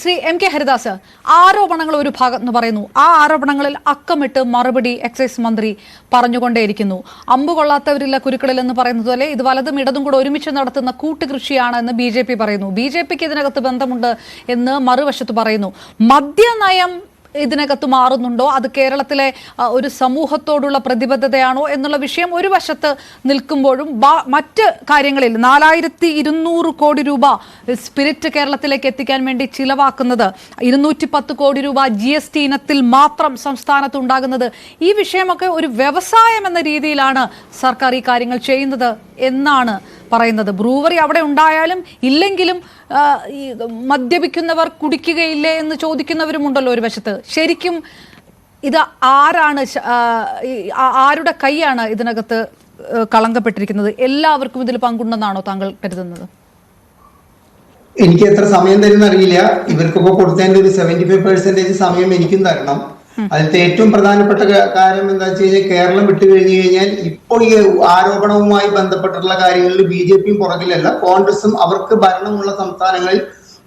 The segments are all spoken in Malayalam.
ശ്രീ എം കെ ഹരിദാസ് ആരോപണങ്ങൾ ഒരു ഭാഗം എന്ന് പറയുന്നു. ആ ആരോപണങ്ങളിൽ അക്കമിട്ട് മറുപടി എക്സൈസ് മന്ത്രി പറഞ്ഞുകൊണ്ടേയിരിക്കുന്നു. അമ്പ് കൊള്ളാത്തവരില്ല കുരുക്കളിൽ എന്ന് പറയുന്നത് പോലെ ഇത് വലതും ഇടതും കൂടെ ഒരുമിച്ച് നടത്തുന്ന കൂട്ടുകൃഷിയാണ് എന്ന് ബി ജെ പി പറയുന്നു. ബി ജെ പിക്ക് ഇതിനകത്ത് ബന്ധമുണ്ട് എന്ന് മറുവശത്ത് പറയുന്നു. മദ്യനയം ഇതിനകത്ത് മാറുന്നുണ്ടോ? അത് കേരളത്തിലെ ഒരു സമൂഹത്തോടുള്ള പ്രതിബദ്ധതയാണോ എന്നുള്ള വിഷയം ഒരു വശത്ത് നിൽക്കുമ്പോഴും മറ്റ് കാര്യങ്ങളിൽ നാലായിരത്തി ഇരുന്നൂറ് കോടി രൂപ സ്പിരിറ്റ് കേരളത്തിലേക്ക് എത്തിക്കാൻ വേണ്ടി ചിലവാക്കുന്നത് ഇരുന്നൂറ്റി പത്ത് കോടി രൂപ ജി എസ് ടി ഇനത്തിൽ മാത്രം സംസ്ഥാനത്ത് ഉണ്ടാകുന്നത് ഈ വിഷയമൊക്കെ ഒരു വ്യവസായം എന്ന രീതിയിലാണ് സർക്കാർ ഈ കാര്യങ്ങൾ ചെയ്യുന്നത് എന്നാണ് പറയുന്നത്. ബ്രൂവറി അവിടെ ഉണ്ടായാലും ഇല്ലെങ്കിലും മദ്യപിക്കുന്നവർ കുടിക്കുകയില്ലേ എന്ന് ചോദിക്കുന്നവരുമുണ്ടല്ലോ ഒരു വശത്ത്. ശരിക്കും ഇത് ആരാണ് ആരുടെ കൈയാണ് ഇതിനകത്ത് കളങ്കപ്പെട്ടിരിക്കുന്നത്? എല്ലാവർക്കും ഇതിൽ പങ്കുണ്ടെന്നാണോ താങ്കൾ കരുതുന്നത്? എനിക്ക് എത്ര സമയം തരുന്ന അറിയില്ല ഇവർക്കൊക്കെ കൊടുത്തതിന്റെ ഒരു സെവന്റി ഫൈവ് പെർസെന്റേജ് സമയം എനിക്കും തരണം. അതിലത്തെ ഏറ്റവും പ്രധാനപ്പെട്ട കാര്യം എന്താ വെച്ച് കഴിഞ്ഞാൽ കേരളം വിട്ടു കഴിഞ്ഞു കഴിഞ്ഞാൽ ഇപ്പോൾ ഈ ആരോപണവുമായി ബന്ധപ്പെട്ടിട്ടുള്ള കാര്യങ്ങളിൽ ബി ജെ പിയും പുറകിലല്ല കോൺഗ്രസും അവർക്ക് ഭരണമുള്ള സംസ്ഥാനങ്ങളിൽ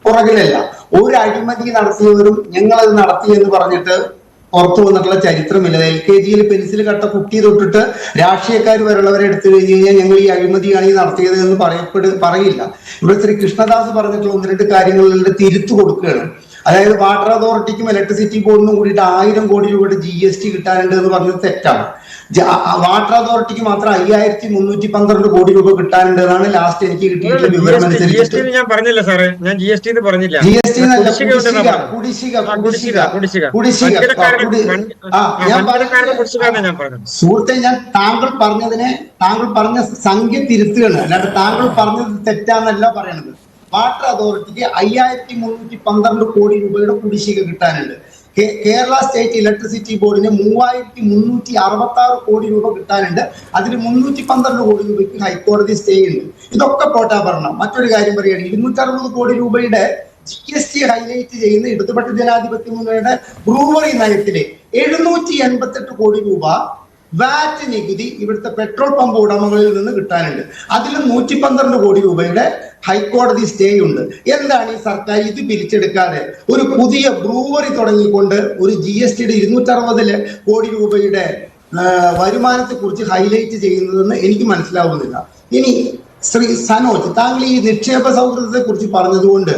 പുറകിലല്ല. ഒരു അഴിമതി നടത്തിയവരും ഞങ്ങളത് നടത്തി എന്ന് പറഞ്ഞിട്ട് പുറത്തു വന്നിട്ടുള്ള ചരിത്രമില്ല. എൽ കെ ജിയിൽ പെൻസിൽ കട്ട കുട്ടി തൊട്ടിട്ട് രാഷ്ട്രീയക്കാർ വരെയുള്ളവരെ എടുത്തു കഴിഞ്ഞു കഴിഞ്ഞാൽ ഞങ്ങൾ ഈ അഴിമതിയാണ് ഈ നടത്തിയത് എന്ന് പറയപ്പെടു പറയില്ല. ഇവിടെ ശ്രീ കൃഷ്ണദാസ് പറഞ്ഞിട്ടുള്ള ഒന്ന് രണ്ട് കാര്യങ്ങളിലൂടെ തിരുത്തു കൊടുക്കുകയാണ്. അതായത് വാട്ടർ അതോറിറ്റിക്കും ഇലക്ട്രിസിറ്റി ബോർഡിനും കൂടിയിട്ട് ആയിരം കോടി രൂപയുടെ ജി എസ് ടി കിട്ടാനുണ്ട് എന്ന് പറഞ്ഞത് തെറ്റാണ്. വാട്ടർ അതോറിറ്റിക്ക് മാത്രം അയ്യായിരത്തി മുന്നൂറ്റി പന്ത്രണ്ട് കോടി രൂപ കിട്ടാനുണ്ട് എന്നാണ് ലാസ്റ്റ് എനിക്ക് കിട്ടിയിട്ടുള്ള വിവരം ടി ഞാൻ പറഞ്ഞില്ല സാറേ. ഞാൻ ജി എസ് ടി പറഞ്ഞില്ല. ജി എസ് ടി കുടിശ്ശിക കുടിശ്ശിക കുടിശ്ശിക സുഹൃത്തെ ഞാൻ താങ്കൾ പറഞ്ഞതിനെ താങ്കൾ പറഞ്ഞ സംഖ്യ തിരുത്തുകയാണ്. അല്ലാണ്ട് താങ്കൾ പറഞ്ഞത് തെറ്റാന്നല്ല പറയണത്. വാട്ടർ അതോറിറ്റിക്ക് അയ്യായിരത്തി മുന്നൂറ്റി പന്ത്രണ്ട് കോടി രൂപയുടെ കുടിശ്ശിക കിട്ടാനുണ്ട്. കേരള സ്റ്റേറ്റ് ഇലക്ട്രിസിറ്റി ബോർഡിന് മൂവായിരത്തി മുന്നൂറ്റി അറുപത്തി ആറ് കോടി രൂപ കിട്ടാനുണ്ട്. അതിൽ മുന്നൂറ്റി പന്ത്രണ്ട് കോടി രൂപയ്ക്ക് ഹൈക്കോടതി സ്റ്റേ ഉണ്ട്. ഇതൊക്കെ പോട്ടാ പറഞ്ഞ മറ്റൊരു കാര്യം പറയുകയാണ് ഇരുന്നൂറ്റി അറുപത് കോടി രൂപയുടെ ജി എസ് ടി ഹൈലൈറ്റ് ചെയ്യുന്ന ഇടതുപക്ഷ ജനാധിപത്യ മുന്നണിയുടെ ബ്രൂവറി നയത്തിലെ എഴുന്നൂറ്റി എൺപത്തെട്ട് കോടി രൂപ വാറ്റ് നികുതി ഇവിടുത്തെ പെട്രോൾ പമ്പ് ഉടമകളിൽ നിന്ന് കിട്ടാനുണ്ട്. അതിൽ നൂറ്റി പന്ത്രണ്ട് കോടി രൂപയുടെ ഹൈക്കോടതി സ്റ്റേ ഉണ്ട് എന്താണ് ഈ സർക്കാർ ഇത് പിരിച്ചെടുക്കാതെ? ഒരു പുതിയ ബ്രൂവറി തുടങ്ങിക്കൊണ്ട് ഒരു ജി എസ് ടിയുടെ ഇരുന്നൂറ്ററുപതിൽ കോടി രൂപയുടെ വരുമാനത്തെ കുറിച്ച് ഹൈലൈറ്റ് ചെയ്യുന്നതെന്ന് എനിക്ക് മനസ്സിലാവുന്നില്ല. ഇനി ശ്രീ സനോജ് താങ്കൾ ഈ നിക്ഷേപ സൗഹൃദത്തെ കുറിച്ച് പറഞ്ഞതുകൊണ്ട്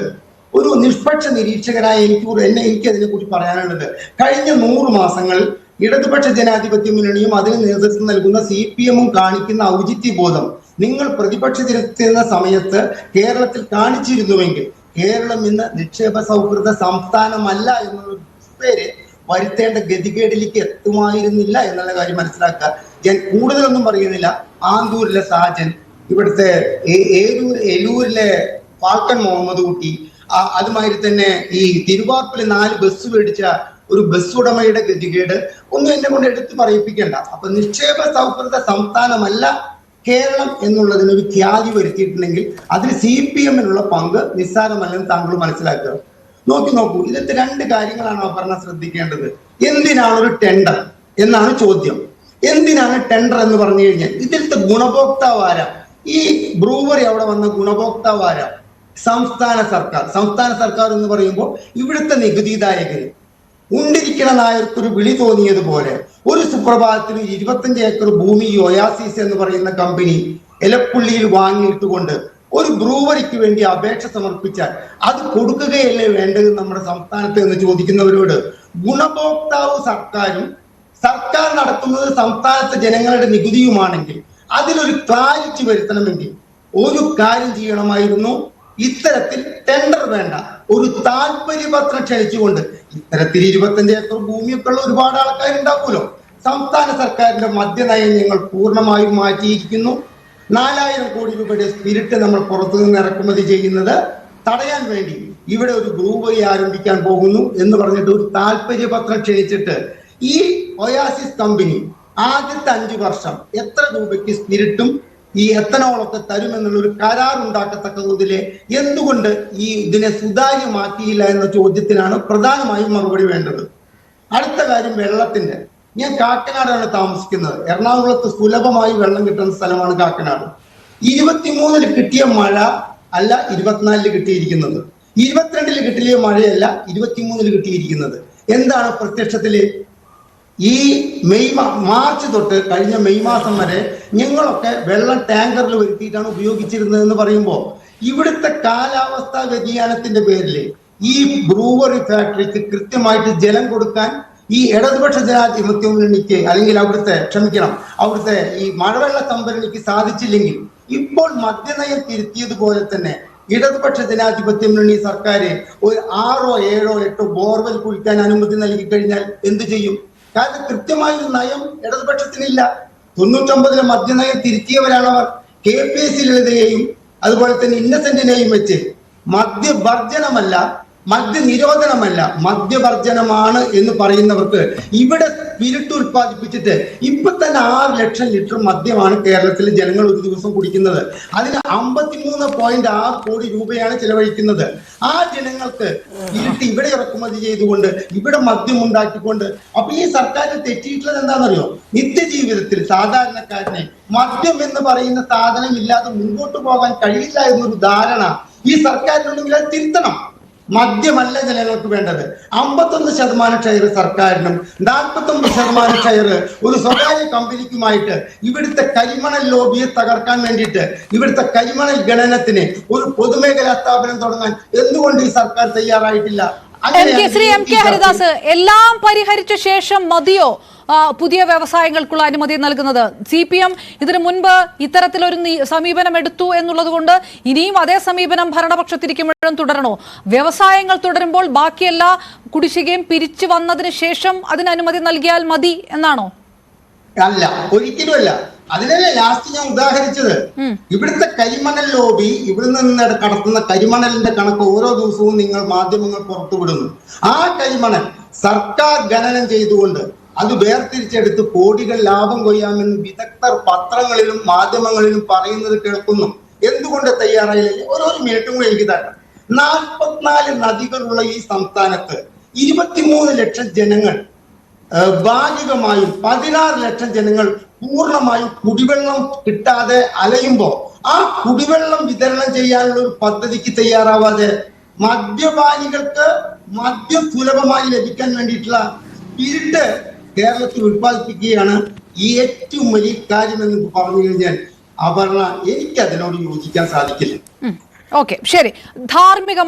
ഒരു നിഷ്പക്ഷ നിരീക്ഷകനായ എനിക്ക് എന്നെ എനിക്ക് അതിനെ കുറിച്ച് പറയാനുള്ളത്. കഴിഞ്ഞ നൂറ് മാസങ്ങൾ ഇടതുപക്ഷ ജനാധിപത്യ മുന്നണിയും അതിന് നേതൃത്വം നൽകുന്ന സി പി എമ്മും കാണിക്കുന്ന ഔചിത്യ ബോധം നിങ്ങൾ പ്രതിപക്ഷത്തിരുത്തുന്ന സമയത്ത് കേരളത്തിൽ കാണിച്ചിരുന്നുവെങ്കിൽ കേരളം ഇന്ന് നിക്ഷേപ സൗഹൃദ സംസ്ഥാനമല്ല എന്നുള്ള പേര് വരുത്തേണ്ട ഗതികേടിലേക്ക് എത്തുമായിരുന്നില്ല എന്നുള്ള കാര്യം മനസ്സിലാക്കുക ഞാൻ കൂടുതലൊന്നും പറയുന്നില്ല. ആന്തൂരിലെ സാജൻ ഇവിടുത്തെ എലൂരിലെ ഫാൽക്കൺ മുഹമ്മദ് കുട്ടി അതുമാതിരി തന്നെ ഈ തിരുവാർപ്പിൽ നാല് ബസ് മേടിച്ച ഒരു ബസ് ഉടമയുടെ ഗതികേട് ഒന്നും എന്നെ കൊണ്ട് എടുത്തു പറയിപ്പിക്കേണ്ട. അപ്പൊ നിക്ഷേപ സൗഹൃദ സംസ്ഥാനമല്ല കേരളം എന്നുള്ളതിന് ഒരു ഖ്യാതി വരുത്തിയിട്ടുണ്ടെങ്കിൽ അതിൽ സി പി എമ്മിനുള്ള പങ്ക് നിസ്സാരമല്ലെന്ന് താങ്കൾ മനസ്സിലാക്കുക. നോക്കി നോക്കൂ ഇതിലത്തെ രണ്ട് കാര്യങ്ങളാണ് അപർണ ശ്രദ്ധിക്കേണ്ടത്. എന്തിനാണ് ഒരു ടെൻഡർ എന്നാണ് ചോദ്യം. എന്തിനാണ് ടെൻഡർ എന്ന് പറഞ്ഞു കഴിഞ്ഞാൽ ഇതിലത്തെ ഗുണഭോക്താവ് ആരാ? ഈ ബ്രൂവറി അവിടെ വന്ന ഗുണഭോക്താവ് ആരാ? സംസ്ഥാന സർക്കാർ. സംസ്ഥാന സർക്കാർ എന്ന് പറയുമ്പോൾ ഇവിടുത്തെ നികുതിദായകന്. ഉണ്ടിരിക്കണ നായർക്കൊരു വിളി തോന്നിയതുപോലെ ഒരു സുപ്രഭാതത്തിന് ഇരുപത്തഞ്ച് ഏക്കർ ഭൂമി ഒയാസിസ് എന്ന് പറയുന്ന കമ്പനി എലപ്പുള്ളിയിൽ വാങ്ങിയിട്ടുകൊണ്ട് ഒരു ബ്രൂവറിക്ക് വേണ്ടി അപേക്ഷ സമർപ്പിച്ചാൽ അത് കൊടുക്കുകയല്ലേ വേണ്ടത് നമ്മുടെ സംസ്ഥാനത്ത് എന്ന് ചോദിക്കുന്നവരോട് ഗുണഭോക്താവ് സർക്കാരും സർക്കാർ നടത്തുന്നത് സംസ്ഥാനത്തെ ജനങ്ങളുടെ നികുതിയുമാണെങ്കിൽ അതിലൊരു ക്ലാരിറ്റി വരുത്തണമെങ്കിൽ ഒരു കാര്യം ചെയ്യണമായിരുന്നു ഇത്തരത്തിൽ ടെൻഡർ വേണ്ട. ഒരു താല്പര്യപത്രം ക്ഷണിച്ചുകൊണ്ട് ഇത്തരത്തിൽ ഇരുപത്തഞ്ച് ഏക്കർ ഭൂമിയൊക്കെ ഉള്ള ഒരുപാട് ആൾക്കാരുണ്ടാവുമല്ലോ സംസ്ഥാന സർക്കാരിന്റെ മദ്യനയം ഞങ്ങൾ പൂർണമായും മാറ്റിയിരിക്കുന്നു. നാലായിരം കോടി രൂപയുടെ സ്പിരിറ്റ് നമ്മൾ പുറത്തു നിന്ന് ഇറക്കുമതി ചെയ്യുന്നത് തടയാൻ വേണ്ടി ഇവിടെ ഒരു ബ്രൂവറി ആരംഭിക്കാൻ പോകുന്നു എന്ന് പറഞ്ഞിട്ട് ഒരു താല്പര്യപത്രം ക്ഷണിച്ചിട്ട് ഈ ഒയാസിസ് കമ്പനി ആദ്യത്തെ അഞ്ചു വർഷം എത്ര രൂപയ്ക്ക് സ്പിരിറ്റും ഈ എത്തനോളൊക്കെ തരുമെന്നുള്ള ഒരു കരാർ ഉണ്ടാക്കത്തക്ക തോതിൽ എന്തുകൊണ്ട് ഈ ഇതിനെ സുതാര്യമാക്കിയില്ല എന്ന ചോദ്യത്തിനാണ് പ്രധാനമായും മറുപടി വേണ്ടത്. അടുത്ത കാര്യം വെള്ളത്തിന്റെ. ഞാൻ കാക്കനാടാണ് താമസിക്കുന്നത്. എറണാകുളത്ത് സുലഭമായി വെള്ളം കിട്ടുന്ന സ്ഥലമാണ് കാക്കനാട്. ഇരുപത്തിമൂന്നിൽ കിട്ടിയ മഴ അല്ല ഇരുപത്തിനാലിൽ കിട്ടിയിരിക്കുന്നത്. ഇരുപത്തിരണ്ടിൽ കിട്ടിയ മഴയല്ല ഇരുപത്തിമൂന്നിൽ കിട്ടിയിരിക്കുന്നത്. എന്താണ് പ്രത്യക്ഷത്തിൽ ഈ മെയ് മാർച്ച് തൊട്ട് കഴിഞ്ഞ മെയ് മാസം വരെ ഞങ്ങളൊക്കെ വെള്ളം ടാങ്കറിൽ വരുത്തിയിട്ടാണ് ഉപയോഗിച്ചിരുന്നത് എന്ന് പറയുമ്പോൾ ഇവിടുത്തെ കാലാവസ്ഥാ വ്യതിയാനത്തിന്റെ പേരിൽ ഈ ബ്രൂവറി ഫാക്ടറിക്ക് കൃത്യമായിട്ട് ജലം കൊടുക്കാൻ ഈ ഇടതുപക്ഷ ജനാധിപത്യ മുന്നണിക്ക് അല്ലെങ്കിൽ അവിടുത്തെ ക്ഷമിക്കണം അവിടുത്തെ ഈ മഴവെള്ള സംഭരണിക്ക് സാധിച്ചില്ലെങ്കിൽ ഇപ്പോൾ മദ്യനയം തിരുത്തിയതുപോലെ തന്നെ ഇടതുപക്ഷ ജനാധിപത്യ മുന്നണി സർക്കാർ ഒരു ആറോ ഏഴോ എട്ടോ ബോർവെൽ കുഴിക്കാൻ അനുമതി നൽകി കഴിഞ്ഞാൽ എന്തു ചെയ്യും? കാരണം കൃത്യമായ ഒരു നയം ഇടതുപക്ഷത്തിനില്ല. തൊണ്ണൂറ്റൊമ്പതിലെ മദ്യനയം തിരുത്തിയവരാണവർ കെ പി എസ് സി ലളിതയെയും അതുപോലെ തന്നെ ഇന്നസെന്റിനെയും വെച്ച് മദ്യവർജനമല്ല മദ്യനിരോധനമല്ല മദ്യവർജനമാണ് എന്ന് പറയുന്നവർക്ക് ഇവിടെ സ്പിരിറ്റ് ഉൽപ്പാദിപ്പിച്ചിട്ട് ഇപ്പൊ തന്നെ ആറ് ലക്ഷം ലിറ്റർ മദ്യമാണ് കേരളത്തിലെ ജനങ്ങൾ ഒരു ദിവസം കുടിക്കുന്നത്. അതിന് അമ്പത്തിമൂന്ന് പോയിന്റ് ആറ് കോടി രൂപയാണ് ചെലവഴിക്കുന്നത്. ആ ജനങ്ങൾക്ക് ഇരുട്ട് ഇവിടെ ഇറക്കുമതി ചെയ്തുകൊണ്ട് ഇവിടെ മദ്യം ഉണ്ടാക്കിക്കൊണ്ട് അപ്പൊ ഈ സർക്കാർ തെറ്റിയിട്ടുള്ളത് എന്താണെന്നറിയോ? നിത്യജീവിതത്തിൽ സാധാരണക്കാരനെ മദ്യം എന്ന് പറയുന്ന സാധനം ഇല്ലാതെ മുമ്പോട്ട് പോകാൻ കഴിയില്ല എന്നൊരു ധാരണ ഈ സർക്കാരിനുണ്ടെങ്കിൽ അത് തിരുത്തണം. മദ്യമല്ല ജനങ്ങൾക്ക് വേണ്ടത്. അമ്പത്തൊന്ന് ശതമാനം ഷെയർ സർക്കാരിനും നാൽപ്പത്തൊമ്പത് ശതമാനം ഷെയർ ഒരു സ്വകാര്യ കമ്പനിക്കുമായിട്ട് ഇവിടുത്തെ കരിമണൽ ലോബിയെ തകർക്കാൻ വേണ്ടിയിട്ട് ഇവിടുത്തെ കരിമണൽ ഗണനത്തിന് ഒരു പൊതുമേഖലാ സ്ഥാപനം തുടങ്ങാൻ എന്തുകൊണ്ട് ഈ സർക്കാർ തയ്യാറായിട്ടില്ല? M K Shri M K Haridas എല്ലാം പരിഹരിച്ച ശേഷം മതിയോ? പുതിയ വ്യവസായങ്ങൾക്കുള്ള അനുമതി നൽകുന്നത്. സി പി എം ഇതിനു മുൻപ് ഇത്തരത്തിലൊരു സമീപനം എടുത്തു എന്നുള്ളത് കൊണ്ട് ഇനിയും അതേ സമീപനം ഭരണപക്ഷത്തിരിക്കുമ്പോഴും തുടരണോ? വ്യവസായങ്ങൾ തുടരുമ്പോൾ ബാക്കിയെല്ലാ കുടിശ്ശികയും പിരിച്ചു വന്നതിന് ശേഷം അതിന് അനുമതി നൽകിയാൽ മതി എന്നാണോ? അല്ല ഒരിക്കലുമല്ല. അതിനല്ലേ ലാസ്റ്റ് ഞാൻ ഉദാഹരിച്ചത്. ഇവിടുത്തെ കരിമണൽ ലോബി ഇവിടെ നിന്ന് കടത്തുന്ന കരിമണലിന്റെ കണക്ക് ഓരോ ദിവസവും നിങ്ങൾ മാധ്യമങ്ങൾ പുറത്തുവിടുന്നു. ആ കരിമണൽ സർക്കാർ ഖനനം ചെയ്തുകൊണ്ട് അത് വേർതിരിച്ചെടുത്ത് കോടികൾ ലാഭം കൊയ്യാമെന്ന് വിദഗ്ധർ പത്രങ്ങളിലും മാധ്യമങ്ങളിലും പറയുന്നത് കേൾക്കുന്നു. എന്തുകൊണ്ട് തയ്യാറായില്ല? ഓരോരോ മിനിറ്റും കൂടെ എനിക്ക് തരണം. നാൽപ്പത്തിനാല് നദികളുള്ള ഈ സംസ്ഥാനത്ത് ഇരുപത്തിമൂന്ന് ലക്ഷം ജനങ്ങൾ ഭാഗികമായും പതിനാറ് ലക്ഷം ജനങ്ങൾ പൂർണമായും കുടിവെള്ളം കിട്ടാതെ അലയുമ്പോ ആ കുടിവെള്ളം വിതരണം ചെയ്യാനുള്ള ഒരു പദ്ധതിക്ക് തയ്യാറാവാതെ മദ്യപാനികൾക്ക് മദ്യം സുലഭമായി ലഭിക്കാൻ വേണ്ടിയിട്ടുള്ള സ്പിരിറ്റ് കേരളത്തിൽ ഉത്പാദിപ്പിക്കുകയാണ് ഈ ഏറ്റവും വലിയ കാര്യമെന്ന് പറഞ്ഞു കഴിഞ്ഞാൽ അപർണ എനിക്ക് അതിനോട് യോജിക്കാൻ സാധിക്കില്ല. ഓക്കെ ശരി. ധാർമ്മിക